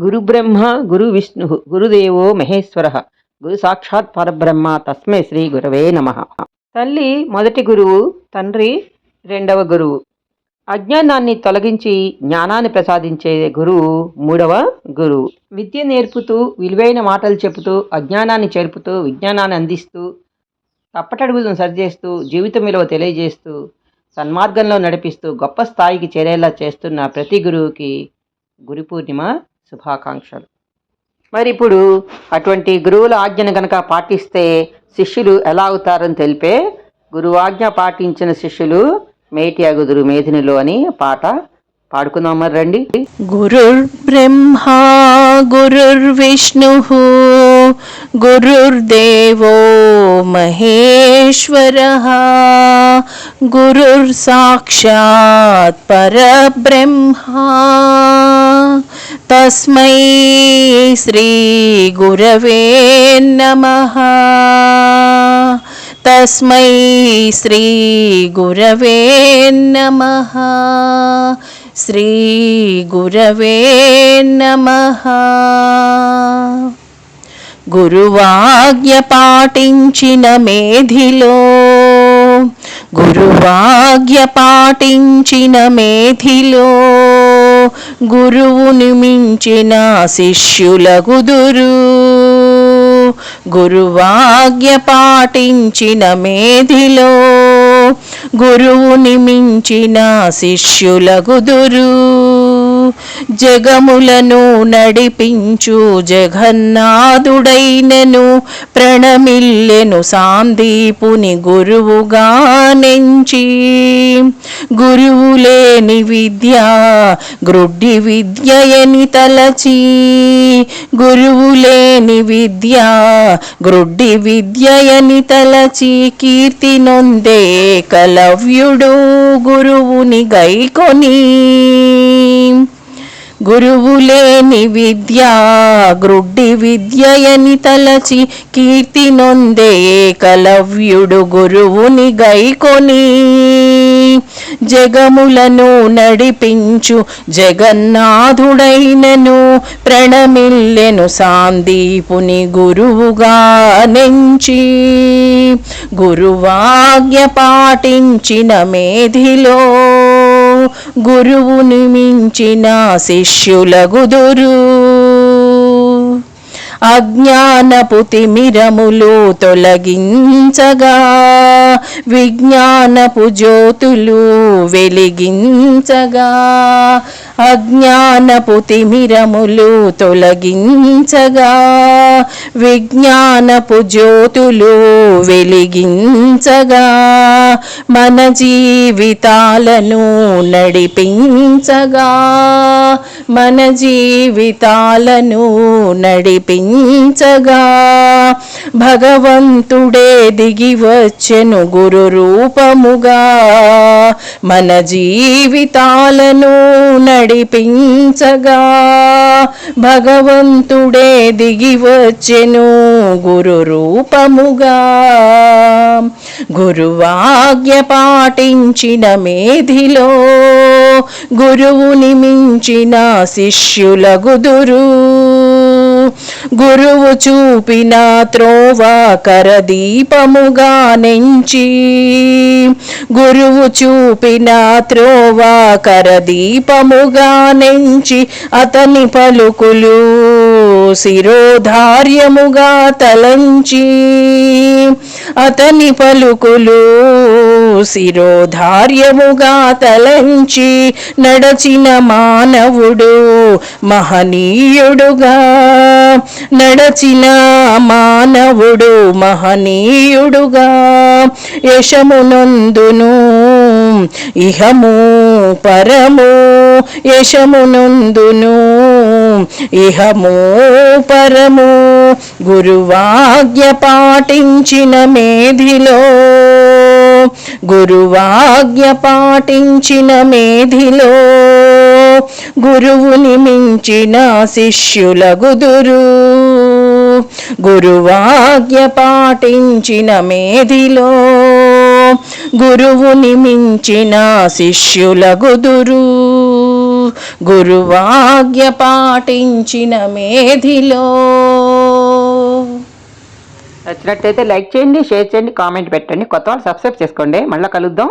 గురుబ్రహ్మ గురు విష్ణు గురుదేవో మహేశ్వర గురు సాక్షాత్ పరబ్రహ్మ తస్మై శ్రీ గురవే నమ. తల్లి మొదటి గురువు తండ్రి రెండవ గురువు. అజ్ఞానాన్ని తొలగించి జ్ఞానాన్ని ప్రసాదించే గురువు మూడవ గురువు. విద్య నేర్పుతూ విలువైన మాటలు చెబుతూ అజ్ఞానాన్ని చేర్పుతూ విజ్ఞానాన్ని అందిస్తూ తప్పటడుగులను సరిచేస్తూ జీవితం విలువ తెలియజేస్తూ సన్మార్గంలో నడిపిస్తూ గొప్ప స్థాయికి చేరేలా చేస్తున్న ప్రతి గురువుకి గురు పూర్ణిమ శుభాకాంక్షలు. మరి ఇప్పుడు అటువంటి గురువుల ఆజ్ఞను గనక పాటిస్తే శిష్యులు ఎలా అవుతారని తెలిపే గురువాజ్ఞ పాటించిన శిష్యులు మేటి అగుదురు మేధినిలో అని పాట పాడుకుందాం మరి రండి. గురుర్ బ్రహ్మా గురుర్ విష్ణు గురుర్దేవో మహేశ్వర గురుర్ సాక్షాత్ పరబ్రహ్మ తస్మై శ్రీ గురవే నమ తస్మై శ్రీ గురవే నమ శ్రీ గురవే నమ గురువాజ్ఞ పాటించిన మేధిలో గురువాజ్ఞ పాటించిన మేధిలో గురువుని మించిన శిష్యుల గుదురు గురువాజ్ఞ పాటించిన మేధిలో గురువుని మించిన శిష్యుల గుదురు జగములను నడిపించు జగన్నాథుడైనను ప్రణమిల్లెను సాందీపుని గురువుగా నెంచి. గురువు లేని విద్య గ్రుడ్డి విద్యయని తలచి. గురువు లేని విద్య గ్రుడ్డి విద్యయని తలచి కీర్తి నొందే కలవ్యుడు గురువుని గైకొని. గురువులేని విద్యా విద్య గ్రుడ్డి విద్యయని తలచి కీర్తి నొందే కలవ్యుడు గురువుని గైకొని. జగములను నడిపించు జగన్నాథుడైనను ప్రణమిల్లెను సాందీపుని గురువుగా నెంచి. గురువాజ్ఞ పాటించిన మేధిలో గురువుని మించిన శిష్యులగుదురు అజ్ఞానపు తిమిరములు తొలగించగా విజ్ఞానపు జ్యోతులు వెలిగించగా అజ్ఞానపు తిమిరములు తొలగించగా విజ్ఞానపు జ్యోతులు వెలిగించగా మన జీవితాలను నడిపించగా మన జీవితాలను నడిపించగా. భగవంతుడే దిగి వచ్చెను గురు రూపముగా మన జీవితాలను నడిపించగా భగవంతుడే దిగి వచ్చెను గురు రూపముగా. గురువాజ్ఞ పాటించిన మేధిలో గురువుని మించిన శిష్యుల గుదురు గురువు చూపిన త్రోవ కరదీపముగా నెంచి. గురువు చూపిన త్రోవ కరదీపముగా నెంచి అతని పలుకులు శిరోధార్యముగా తలంచి. అతని పలుకులు శిరోధార్యముగా తలంచి నడచిన మానవుడు మహనీయుడుగా. నడచిన మానవుడు మహనీయుడుగా. యశమునందును ఇహము పరము. యశమునందును ఇహము పరము. గురువాజ్ఞ పాటించిన మేధిలో గురువాజ్ఞ పాటించిన మేధిలో గురువుని మించిన శిష్యుల గుదురు. గురువాజ్ఞ పాటించిన మేధిలో గురువుని మించిన శిష్యుల గుదురు. గురువాజ్ఞ పాటించిన మేధిలో. నచ్చినట్టయితే లైక్ చేయండి షేర్ చేయండి కామెంట్ పెట్టండి. కొత్త వాళ్ళు సబ్స్క్రైబ్ చేసుకోండి. మళ్ళీ కలుద్దాం.